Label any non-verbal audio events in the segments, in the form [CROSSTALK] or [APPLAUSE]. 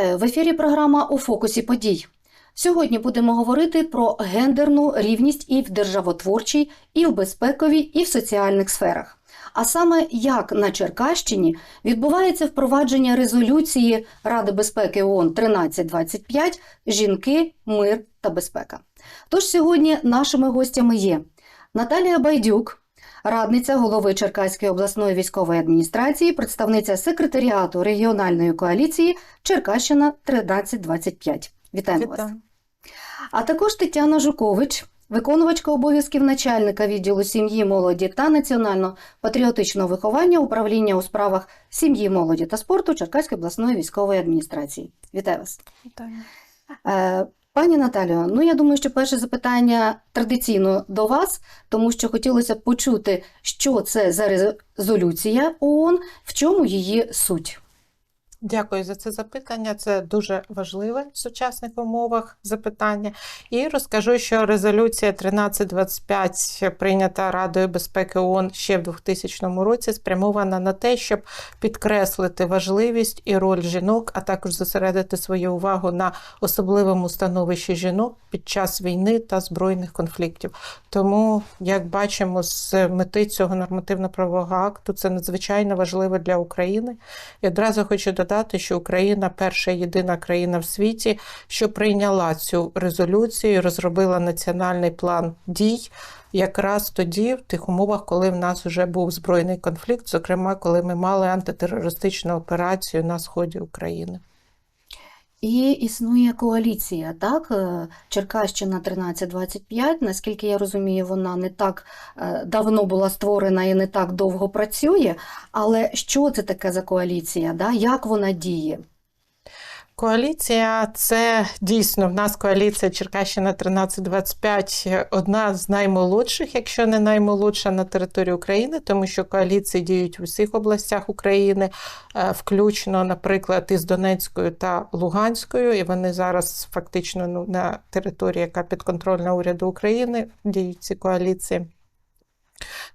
Вітаю в ефірі. Програма у фокусі подій. Сьогодні будемо говорити про гендерну рівність і в державотворчій, і в безпековій, і в соціальних сферах. А саме як на Черкащині відбувається впровадження резолюції Ради безпеки ООН 1325 Жінки, мир та безпека. Тож сьогодні нашими гостями є Наталія Байдюк, радниця голови Черкаської обласної військової адміністрації, представниця секретаріату регіональної коаліції Черкащина 1325. Вітаємо вас. А також Тетяна Жукович, виконувачка обов'язків начальника відділу сім'ї, молоді та національно-патріотичного виховання управління у справах сім'ї, молоді та спорту Черкаської обласної військової адміністрації. Вітаю вас. Вітаю. Пані Наталіо, ну я думаю, що перше запитання традиційно до вас, тому що хотілося почути, що це за резолюція ООН, в чому її суть. Дякую за це запитання. Це дуже важливе в сучасних умовах запитання. І розкажу, що резолюція 1325, прийнята Радою безпеки ООН ще в 2000 році, спрямована на те, щоб підкреслити важливість і роль жінок, а також зосередити свою увагу на особливому становищі жінок під час війни та збройних конфліктів. Тому, як бачимо, з мети цього нормативно-правового акту це надзвичайно важливо для України. І одразу хочу додати, що Україна перша єдина країна в світі, що прийняла цю резолюцію, розробила національний план дій. Якраз тоді, в тих умовах, коли в нас вже був збройний конфлікт, зокрема, коли ми мали антитерористичну операцію на сході України. І існує коаліція, так? Е, Черкащина 1325. Наскільки я розумію, вона не так е, давно була створена і не так довго працює. Але що це таке за коаліція? Да? Як вона діє? Коаліція це дійсно в нас коаліція Черкащина 1325 одна з наймолодших, якщо не наймолодша на території України, тому що коаліції діють в усіх областях України, е, включно, наприклад, із Донецькою та Луганською, і вони зараз фактично ну, на території, яка підконтрольна уряду України, діють ці коаліції.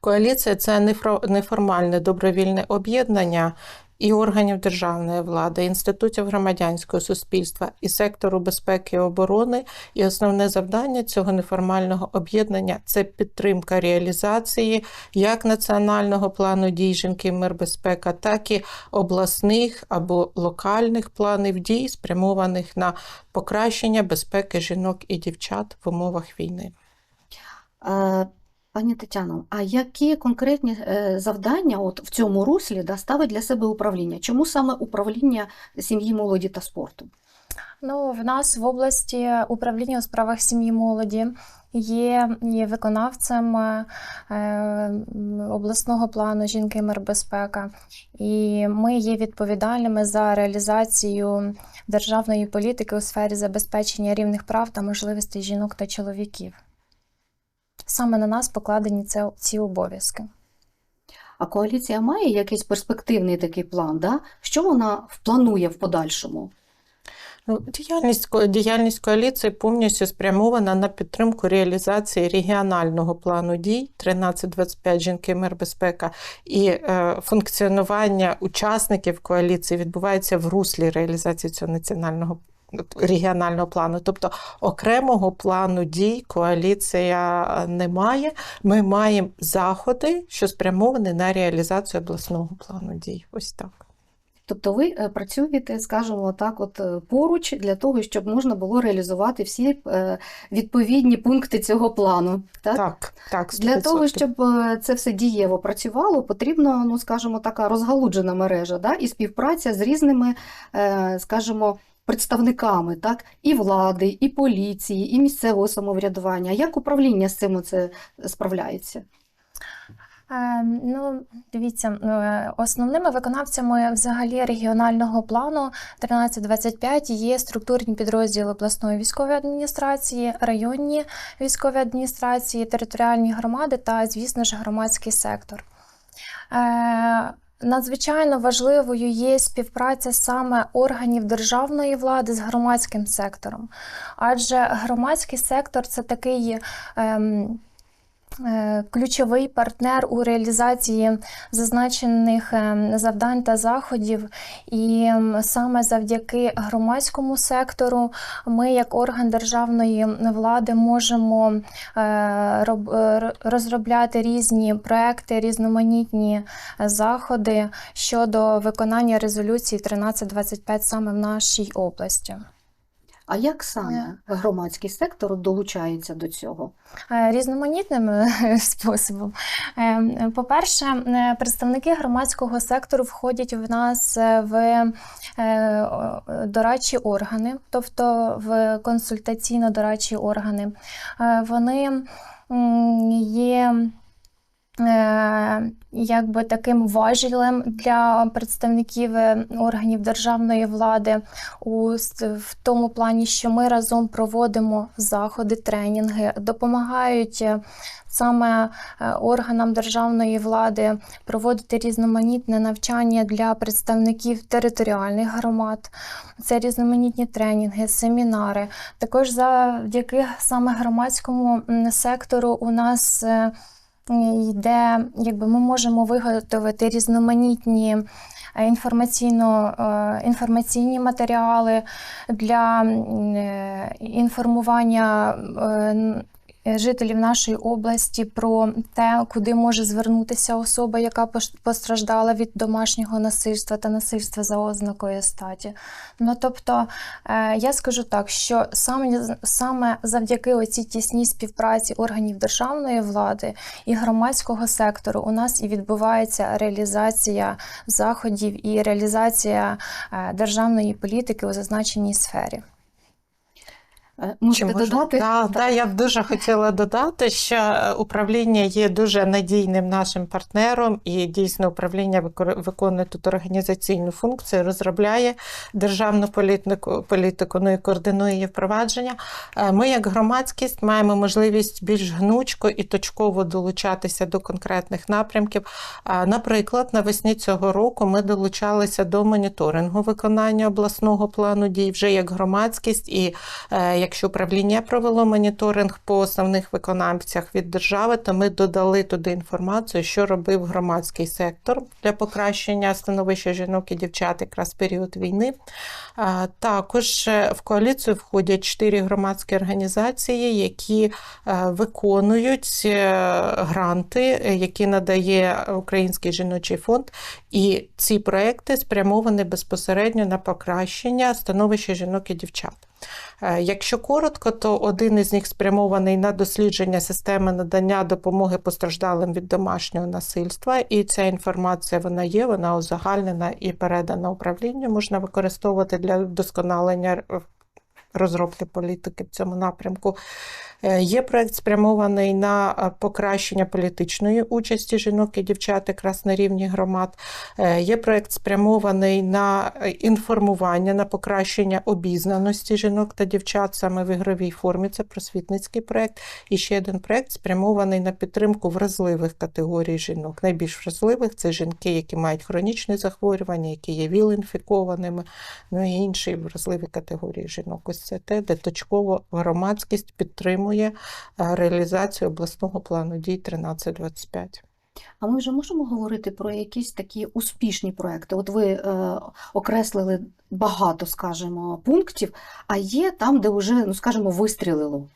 Коаліція це неформальне добровільне об'єднання і органів державної влади, інститутів громадянського суспільства і сектору безпеки і оборони. І основне завдання цього неформального об'єднання це підтримка реалізації як національного плану дій жінки, мир, безпека, так і обласних або локальних планів дій, спрямованих на покращення безпеки жінок і дівчат в умовах війни. Е, Пані Тетяно, а які конкретні е, завдання от в цьому руслі да, ставить для себе управління? Чому саме управління сім'ї, молоді та спорту? Ну, в нас в області управління у справах сім'ї молоді є, є виконавцем е, обласного плану жінки мир безпека, і ми є відповідальними за реалізацію державної політики у сфері забезпечення рівних прав та можливостей жінок та чоловіків. Саме на нас покладені це, ці обов'язки. А коаліція має якийсь перспективний такий план? Да? Що вона планує в подальшому? Ну, діяльність, діяльність коаліції повністю спрямована на підтримку реалізації регіонального плану дій 1325 жінки, мир, безпека і е, функціонування учасників коаліції відбувається в руслі реалізації цього національного регіонального плану. Тобто окремого плану дій коаліція е, не має. Ми маємо заходи, що спрямовані на реалізацію обласного плану дій. Ось так. Тобто ви е, працюєте, скажімо так, от е, поруч для того, щоб можна було реалізувати всі відповідні пункти цього плану. Так? Так, так. Для того, щоб це все дієво працювало, потрібно, ну скажімо, така розгалуджена мережа, да? і співпраця з різними, скажімо, представниками, так, і влади, і поліції, і місцевого самоврядування. Як управління з цим це справляється? Е, Ну, дивіться, е, основними виконавцями взагалі регіонального плану 1325 є структурні підрозділи обласної військової адміністрації, районні військові адміністрації, територіальні громади та, звісно ж, громадський сектор. Надзвичайно важливою є співпраця саме органів державної влади з громадським сектором, адже громадський сектор це такий ем, ключовий партнер у реалізації зазначених е, завдань та заходів. І саме завдяки громадському сектору ми, як орган державної влади, можемо е, е, розробляти різні проекти, різноманітні е, заходи щодо виконання резолюції 1325 саме в нашій області. А як саме громадський сектор долучається до цього? Е, Різноманітним е, [LAUGHS] способом. Е, По-перше, е, представники громадського сектору входять в нас е, в е, дорадчі органи, тобто в консультаційно-дорадчі органи. Е, Вони є е, якби таким важелем для представників е, органів державної влади у, в тому плані, що ми разом проводимо заходи, тренінги, допомагають е, саме е, органам державної влади проводити різноманітне навчання для представників територіальних громад. Це різноманітні тренінги, семінари. Також завдяки саме громадському сектору у нас е, йде, якби ми можемо виготовити різноманітні е, інформаційно, е, інформаційні матеріали для е, інформування жителів нашої області про те, куди може звернутися особа, яка постраждала від домашнього насильства та насильства за ознакою статі. Ну тобто, е, я скажу так, що саме, саме завдяки оцій тісній співпраці органів державної влади і громадського сектору у нас і відбувається реалізація заходів і реалізація е, державної політики у зазначеній сфері. Е, Можете можна? додати? Да, да, я б дуже хотіла додати, що е, управління є дуже надійним нашим партнером, і дійсно управління виконує тут організаційну функцію, розробляє державну політику, політику ну і координує її впровадження. Е, Ми, як громадськість, маємо можливість більш гнучко і точково долучатися до конкретних напрямків. Наприклад, навесні цього року ми долучалися до моніторингу виконання обласного плану дій вже як громадськість і Е, Якщо управління провело моніторинг по основних виконавцях від держави, то ми додали туди інформацію, що робив громадський сектор для покращення становища жінок і дівчат якраз в період війни. Також е, в коаліцію входять чотири громадські організації, які е, виконують е, гранти, які надає Український жіночий фонд. І ці проекти спрямовані безпосередньо на покращення становища жінок і дівчат. Е, Якщо коротко, то один із них спрямований на дослідження системи надання допомоги постраждалим від домашнього насильства, і ця інформація вона є, вона узагальнена і передана управлінню. Можна використовувати для вдосконалення е, розробки політики в цьому напрямку. Е, Є проект спрямований на е, покращення політичної участі жінок і дівчат якраз на рівні громад. Е, Є проект спрямований на інформування, на покращення обізнаності жінок та дівчат саме в ігровій формі. Це просвітницький проект. І ще один проект спрямований на підтримку вразливих категорій жінок. Найбільш вразливих це жінки, які мають хронічні захворювання, які є ВІЛ-інфікованими, ну і інші вразливі категорії жінок. Ось це те, де точково громадськість підтримує е, реалізацію обласного плану дій 1325. А ми вже можемо говорити про якісь такі успішні проекти. От ви е, окреслили багато, скажімо, пунктів, а є там, де вже, ну скажімо, вистрілило.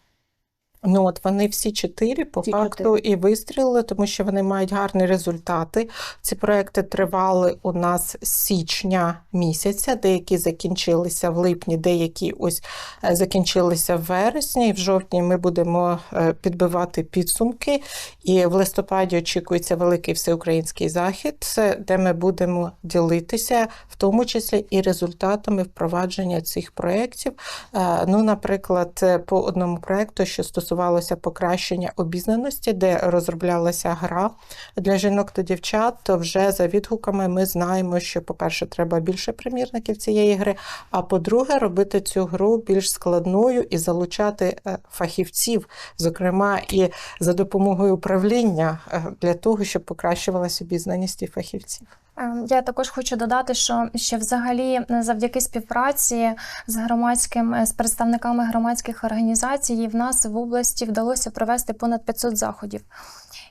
Ну, от вони всі чотири по Всі факту чотири. і вистрілили, тому що вони мають гарні результати. Ці проекти тривали у нас з січня місяця, деякі закінчилися в липні, деякі ось е, закінчилися в вересні. І в жовтні ми будемо е, підбивати підсумки. І в листопаді очікується великий всеукраїнський захід, де ми будемо ділитися, в тому числі і результатами впровадження цих проєктів. Е, Ну, наприклад, по одному проєкту, що стосувалося покращення обізнаності, де розроблялася гра для жінок та дівчат, то вже за відгуками ми знаємо, що, по-перше, треба більше примірників цієї гри, а по-друге, робити цю гру більш складною і залучати е, фахівців, зокрема і за допомогою управління е, для того, щоб покращувалася обізнаність і фахівців. Е, Я також хочу додати, що ще взагалі е, завдяки співпраці з громадським е, з представниками громадських організацій в нас в області вдалося провести понад 500 заходів.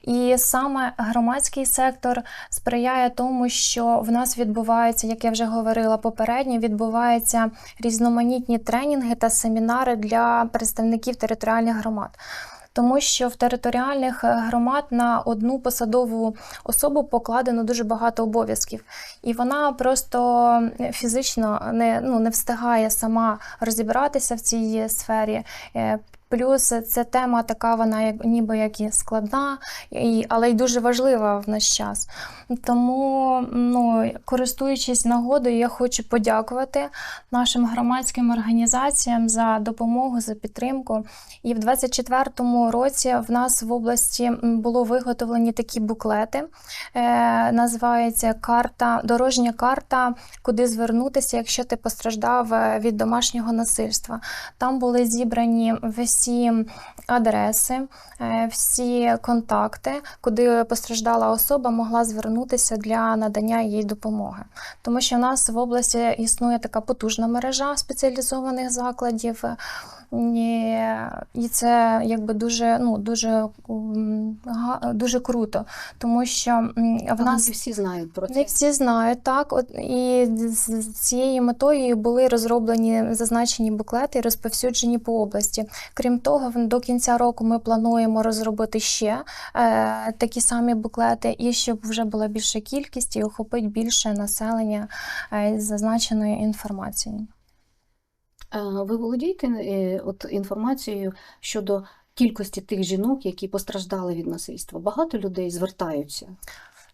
І саме громадський сектор сприяє тому, що в нас відбуваються, як я вже говорила попередньо, відбуваються різноманітні тренінги та семінари для представників територіальних громад. Тому що в територіальних е, громад на одну посадову особу покладено дуже багато обов'язків, і вона просто фізично не, ну, не встигає сама розібратися в цій сфері. Плюс це тема така, вона як ніби як і складна, і, але й дуже важлива в наш час. Тому, ну, користуючись нагодою, я хочу подякувати нашим громадським організаціям за допомогу, за підтримку. І в 2024 році в нас в області було виготовлені такі буклети. Е, називається карта, дорожня карта, куди звернутися, якщо ти постраждав е, від домашнього насильства. Там були зібрані всі адреси, е, всі контакти, куди постраждала особа могла звернутися для надання їй допомоги. Тому що в нас в області існує така потужна мережа спеціалізованих закладів. І, і це якби дуже, ну, дуже, дуже круто, тому що в нас не всі знають про це. не всі знають, так. От, і з цією метою були розроблені зазначені буклети і розповсюджені по області. Крім того, до кінця року ми плануємо розробити ще е, такі самі буклети, і щоб вже була більша кількість і охопити більше населення е, з зазначеною інформацією. Е, Ви володієте е, от інформацією щодо кількості тих жінок, які постраждали від насильства? Багато людей звертаються.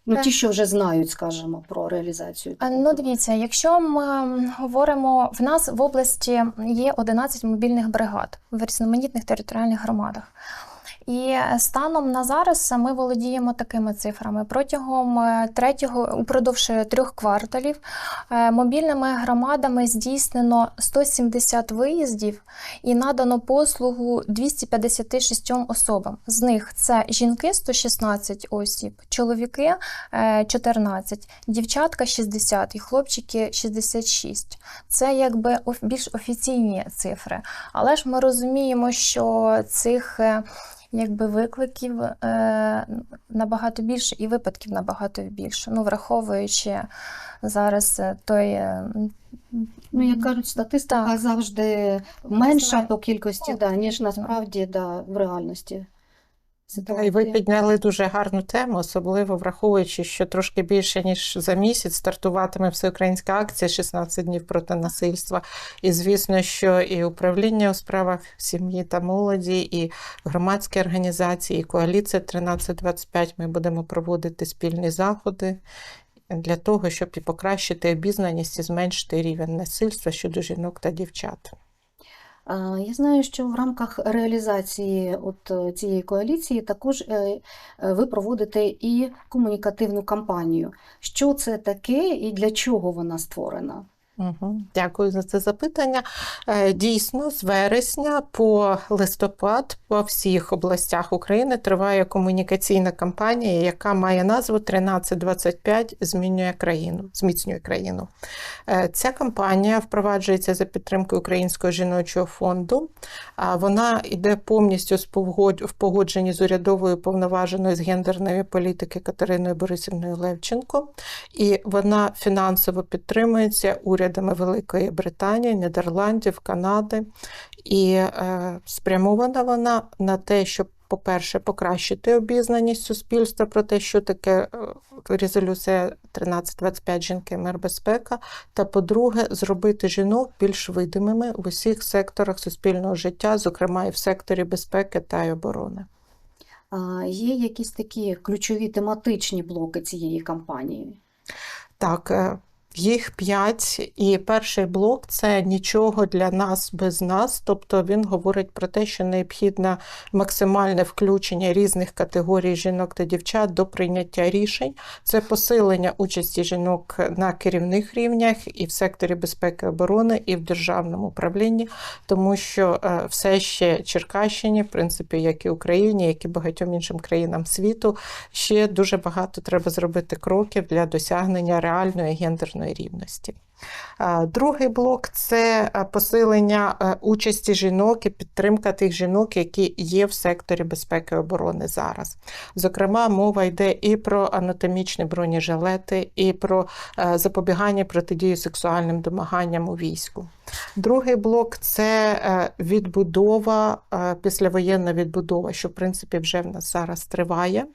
Ну, Е. ті, що вже знають, скажімо, про реалізацію. Ну, дивіться, якщо ми говоримо, в нас в області є 11 мобільних бригад в різноманітних територіальних громадах. І станом на зараз ми володіємо такими цифрами. Протягом е, третього, упродовж трьох кварталів е, мобільними громадами здійснено 170 виїздів і надано послугу 256 особам. З них це жінки 116 осіб, чоловіки е, 14, дівчатка 60 і хлопчики 66. Це якби більш офіційні цифри. Але ж ми розуміємо, що цих е, якби викликів е, набагато більше і випадків набагато більше. Ну, враховуючи зараз е, той. е, Ну, як кажуть, статистика Так. завжди менша по кількості, да, ніж насправді да, в реальності. Да, і ви підняли дуже гарну тему, особливо враховуючи, що трошки більше ніж за місяць стартуватиме всеукраїнська акція 16 днів проти насильства. І звісно, що і управління у справах сім'ї та молоді, і громадські організації, і коаліція 1325 ми будемо проводити спільні заходи для того, щоб і покращити обізнаність і зменшити рівень насильства щодо жінок та дівчат. Я знаю, що в рамках реалізації от е, цієї коаліції також е, е, ви проводите і комунікативну кампанію. Що це таке і для чого вона створена? Дякую за це запитання. Е, Дійсно, з вересня по листопад по всіх областях України триває комунікаційна кампанія, яка має назву 1325 змінює країну, зміцнює країну. Е, Ця кампанія впроваджується за підтримкою Українського жіночого фонду. Вона йде повністю в погодженні з урядовою повноваженою з гендерної політики Катериною Борисівною Левченко і вона фінансово підтримується урядами Великої Британії, Нідерландів, Канади, і е, спрямована вона на те, щоб, по-перше, покращити обізнаність суспільства про те, що таке е, резолюція 1325 жінки, мир, безпека, та по-друге, зробити жінок більш видимими в усіх секторах суспільного життя, зокрема і в секторі безпеки та й оборони. Є якісь такі ключові тематичні блоки цієї кампанії? Так, е, Їх п'ять, і перший блок це нічого для нас без нас. Тобто він говорить про те, що необхідне максимальне включення різних категорій жінок та дівчат до прийняття рішень. Це посилення участі жінок на керівних рівнях і в секторі безпеки оборони, і в державному управлінні, тому що е, все ще Черкащині, в принципі, як і Україні, як і багатьом іншим країнам світу, ще дуже багато треба зробити кроків для досягнення реальної гендерної рівності. Е, Другий блок це е, посилення е, участі жінок і підтримка тих жінок, які є в секторі безпеки і оборони зараз. Зокрема, мова йде і про анатомічні бронежилети, і про запобігання протидії сексуальним домаганням у війську. Другий блок це відбудова, післявоєнна відбудова, що в принципі вже в нас зараз триває.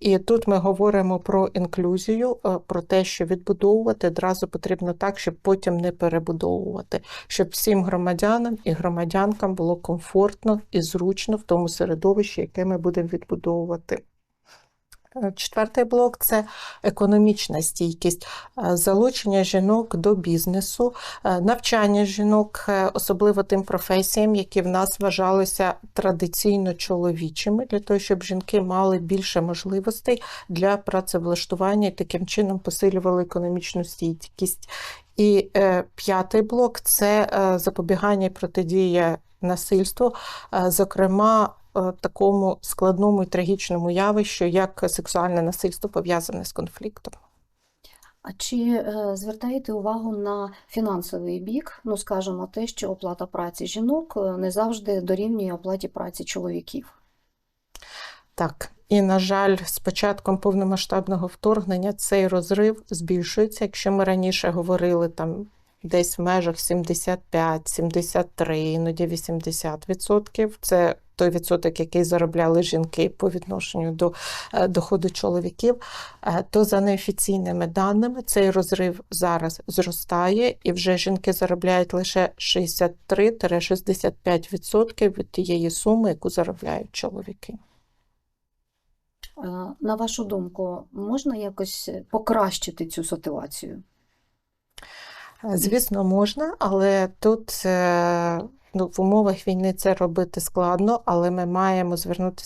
І тут ми говоримо про інклюзію, про те, що відбудовувати одразу потрібно так, щоб потім не перебудовувати, щоб всім громадянам і громадянкам було комфортно і зручно в тому середовищі, яке ми будемо відбудовувати. Е, Четвертий блок це економічна стійкість, е, залучення жінок до бізнесу, е, навчання жінок, особливо тим професіям, які в нас вважалися традиційно чоловічими, для того, щоб жінки мали більше можливостей для працевлаштування і таким чином посилювали економічну стійкість. І е, п'ятий блок це е, запобігання і протидія насильству, е, зокрема е, такому складному і трагічному явищу, як сексуальне насильство пов'язане з конфліктом. А чи е, звертаєте увагу на фінансовий бік? Ну, скажімо, те, що оплата праці жінок е, не завжди дорівнює оплаті праці чоловіків. Так, і на жаль, з початком повномасштабного вторгнення цей розрив збільшується. Якщо ми раніше говорили там десь в межах 75, 73, іноді 80%, це той відсоток, який заробляли жінки по відношенню до е, доходу чоловіків, е, то за неофіційними даними цей розрив зараз зростає, і вже жінки заробляють лише 63-65% від тієї суми, яку заробляють чоловіки. Е, На вашу думку, можна якось покращити цю ситуацію? Звісно, можна, але тут е, ну, в умовах війни це робити складно, але ми маємо звернути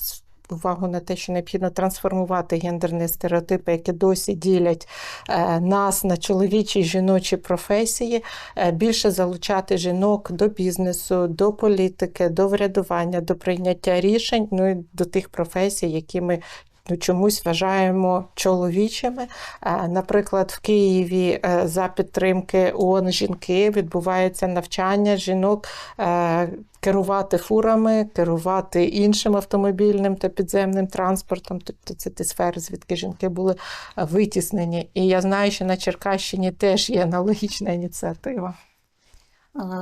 увагу на те, що необхідно трансформувати гендерні стереотипи, які досі ділять е, нас на чоловічі і жіночі професії, е, більше залучати жінок до бізнесу, до політики, до врядування, до прийняття рішень, ну і до тих професій, які ми чомусь вважаємо чоловічими. Е, Наприклад, в Києві е, за підтримки ООН жінки відбувається навчання жінок е, керувати фурами, керувати іншим автомобільним та підземним транспортом. Тобто це ті сфери, звідки жінки були витіснені. І я знаю, що на Черкащині теж є аналогічна ініціатива.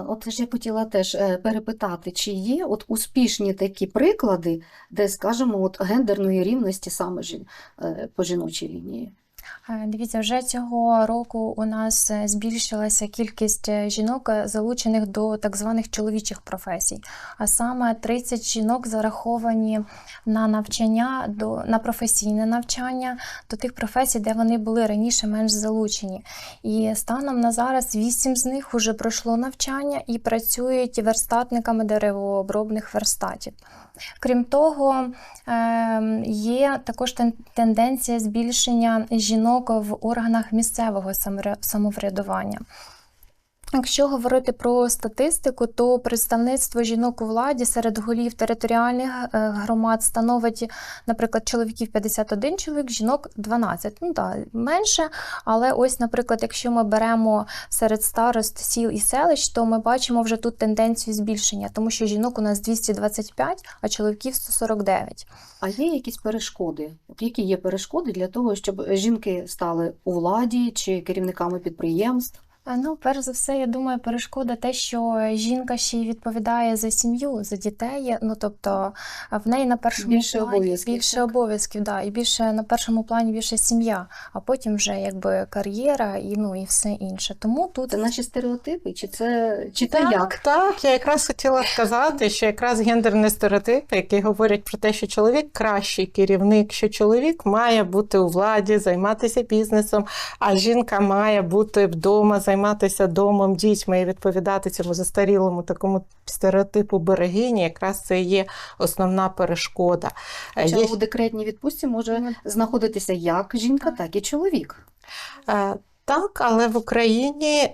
От ж я хотіла теж е, перепитати, чи є от успішні такі приклади, де, скажімо, от гендерної рівності саме жін- е, по жіночій лінії? Дивіться, вже цього року у нас е, збільшилася кількість е, жінок, е, залучених до так званих чоловічих професій. А саме 30 жінок зараховані на навчання до на професійне навчання до тих професій, де вони були раніше менш залучені. І станом на зараз 8 з них вже пройшло навчання і працюють верстатниками деревообробних верстатів. Крім того, ем, є також тенденція збільшення жінок в органах місцевого самовря- самоврядування. Якщо говорити про статистику, то представництво жінок у владі серед голів територіальних е, громад становить, наприклад, чоловіків 51 чоловік, жінок 12. Ну так, менше. Але ось, наприклад, якщо ми беремо серед старост сіл і селищ, то ми бачимо вже тут тенденцію збільшення, тому що жінок у нас 225, а чоловіків 149. А є якісь перешкоди? Які є перешкоди для того, щоб жінки стали у владі чи керівниками підприємств? Ну, перш за все, я думаю, перешкода те, що жінка ще й відповідає за сім'ю, за дітей. Ну тобто в неї на першому Більше плані обов'язків, більше так? обов'язків, да, і більше на першому плані більше сім'я, а потім вже якби кар'єра і ну і все інше. Тому тут Це наші стереотипи, чи це чи Так, як? Так, я якраз хотіла сказати, що якраз гендерні стереотипи, які говорять про те, що чоловік кращий керівник, що чоловік має бути у владі, займатися бізнесом, а жінка має бути вдома, займатися домом, дітьми і відповідати цьому застарілому такому стереотипу берегині, якраз це є основна перешкода. Е, є- у декретній відпустці може знаходитися як жінка, так і чоловік. Так, але в Україні е,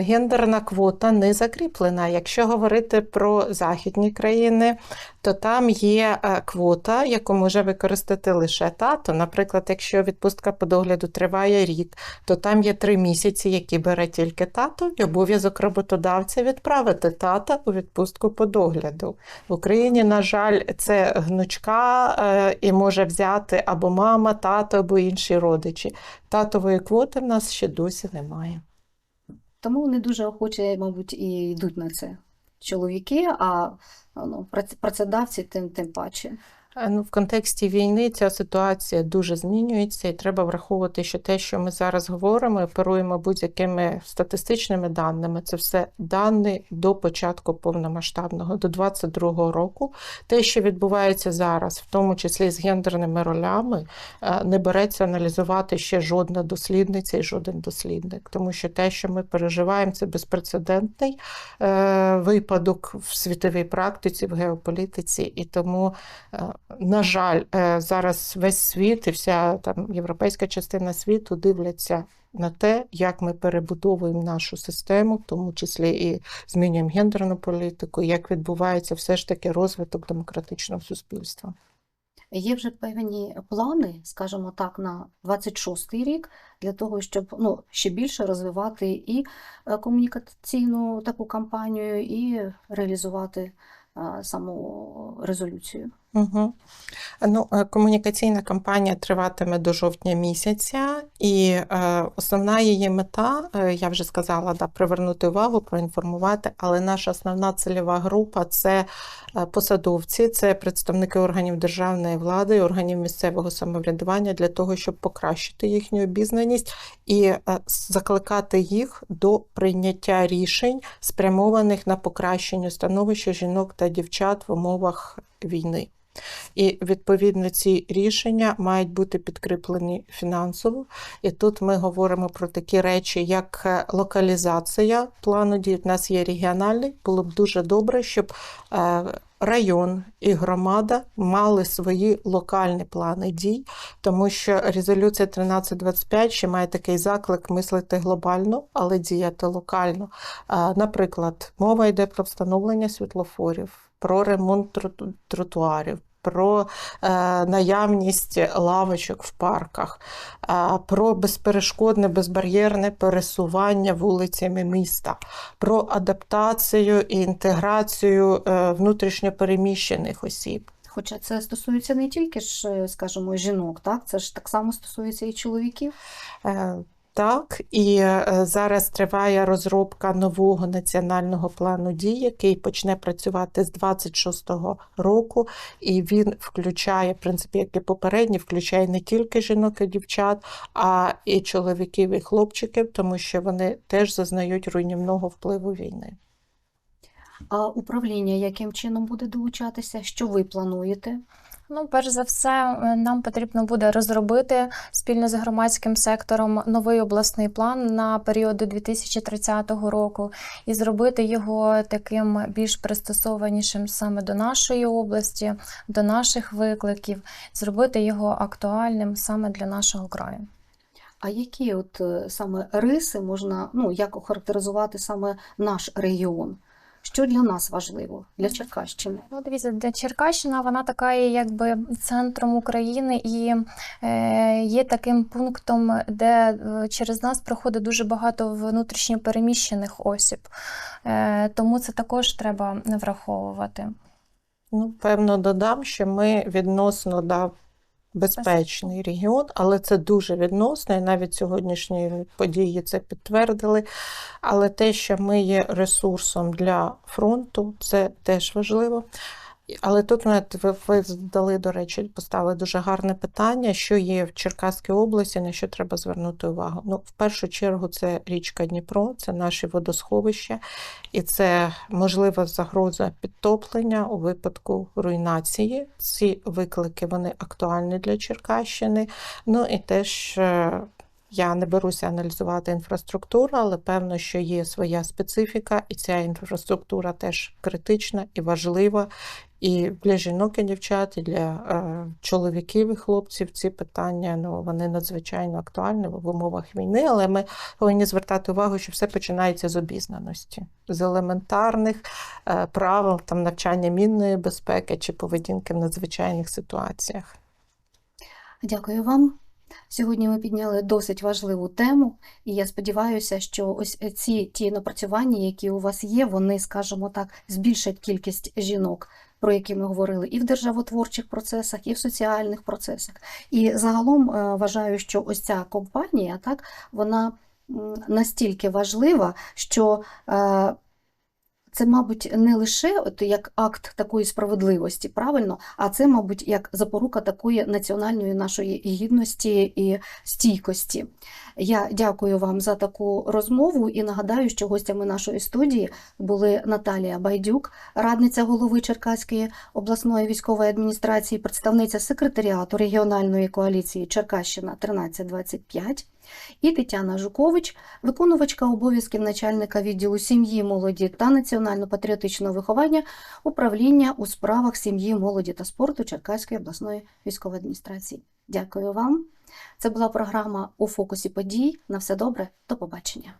гендерна квота не закріплена. Якщо говорити про західні країни, то там є е, квота, яку може використати лише тато. Наприклад, якщо відпустка по догляду триває рік, то там є три місяці, які бере тільки тато, і обов'язок роботодавця відправити тата у відпустку по догляду. В Україні, на жаль, це гнучка е, і може взяти або мама, тато, або інші родичі. Татової квоти в нас ще досі немає. Тому вони дуже охоче, мабуть, і йдуть на це. Чоловіки, а ну, прац- працедавці тим, тим паче. Е, Ну, в контексті війни ця ситуація дуже змінюється, і треба враховувати, що те, що ми зараз говоримо, оперуємо будь-якими статистичними даними. Це все дані до початку повномасштабного, до 22-го року. Те, що відбувається зараз, в тому числі з гендерними ролями, е, не береться аналізувати ще жодна дослідниця і жоден дослідник, тому що те, що ми переживаємо, це безпрецедентний е, випадок в світовій практиці, в геополітиці, і тому. На жаль, е, зараз весь світ і вся там європейська частина світу дивляться на те, як ми перебудовуємо нашу систему, в тому числі і змінюємо гендерну політику, як відбувається все ж таки розвиток демократичного суспільства. Є вже певні плани, скажімо так, на 26-й рік для того, щоб ну, ще більше розвивати і е, комунікаційну таку кампанію, і реалізувати е, саму резолюцію. Угу. Ну, е, комунікаційна кампанія триватиме до жовтня місяця, і е, основна її мета, е, я вже сказала, да, привернути увагу, проінформувати, але наша основна цільова група це е, посадовці, це представники органів державної влади, органів місцевого самоврядування для того, щоб покращити їхню обізнаність і е, закликати їх до прийняття рішень, спрямованих на покращення становища жінок та дівчат в умовах війни. І відповідно ці рішення мають бути підкріплені фінансово. І тут ми говоримо про такі речі, як е, локалізація плану дій. У нас є регіональний. Було б дуже добре, щоб е, район і громада мали свої локальні плани дій, тому що резолюція 1325 ще має такий заклик мислити глобально, але діяти локально. Е, Наприклад, мова йде про встановлення світлофорів, про ремонт тротуарів. Про е, наявність лавочок в парках, е, про безперешкодне, безбар'єрне пересування вулицями міста, про адаптацію і інтеграцію е, внутрішньопереміщених осіб. Хоча це стосується не тільки ж, е, скажімо, жінок, так? Це ж так само стосується і чоловіків. Е, Так, і е, зараз триває розробка нового національного плану дій, який почне працювати з 26-го року, і він включає, в принципі, як і попередній, включає не тільки жінок і дівчат, а і чоловіків і хлопчиків, тому що вони теж зазнають руйнівного впливу війни. А управління яким чином буде долучатися? Що ви плануєте? Ну, перш за все, е, нам потрібно буде розробити спільно з громадським сектором новий обласний план на період до 2030 року і зробити його таким більш пристосованішим саме до нашої області, до наших викликів, зробити його актуальним саме для нашого краю. А які от е, саме риси можна, ну, як охарактеризувати саме наш регіон? Що для нас важливо, для Черкащини? Ну, дивіться, де Черкащина, вона така є якби центром України і е, є таким пунктом, де е, через нас проходить дуже багато внутрішньопереміщених осіб. Е, тому це також треба враховувати. Ну, певно, додам, що ми відносно да, безпечний регіон, але це дуже відносно, і навіть сьогоднішні події це підтвердили. Але те, що ми є ресурсом для фронту, це теж важливо. Але тут ви, ви задали, до речі, поставили дуже гарне питання, що є в Черкаській області, на що треба звернути увагу. Ну, в першу чергу, це річка Дніпро, це наші водосховища, і це можлива загроза підтоплення у випадку руйнації. Ці виклики вони актуальні для Черкащини. Ну і теж. е, Я не беруся аналізувати інфраструктуру, але певно, що є своя специфіка, і ця інфраструктура теж критична і важлива. І для жінок і дівчат, і для е, чоловіків і хлопців ці питання ну, вони надзвичайно актуальні в умовах війни, але ми повинні звертати увагу, що все починається з обізнаності, з елементарних е, правил там, навчання мінної безпеки чи поведінки в надзвичайних ситуаціях. Дякую вам. Сьогодні ми підняли досить важливу тему, і я сподіваюся, що ось ці ті напрацювання, які у вас є, вони, скажімо так, збільшать кількість жінок, про які ми говорили і в державотворчих процесах, і в соціальних процесах. І загалом е, вважаю, що ось ця компанія, так, вона настільки важлива, що е, це, мабуть, не лише от як акт такої справедливості, правильно, а це, мабуть, як запорука такої національної нашої гідності і стійкості. Я дякую вам за таку розмову і нагадаю, що гостями нашої студії були Наталія Байдюк, радниця голови Черкаської обласної військової адміністрації, представниця секретаріату регіональної коаліції Черкащина 1325 і Тетяна Жукович, виконувачка обов'язків начальника відділу сім'ї, молоді та національно-патріотичного виховання управління у справах сім'ї, молоді та спорту Черкаської обласної військової адміністрації. Дякую вам. Це була програма у фокусі подій. На все добре, до побачення.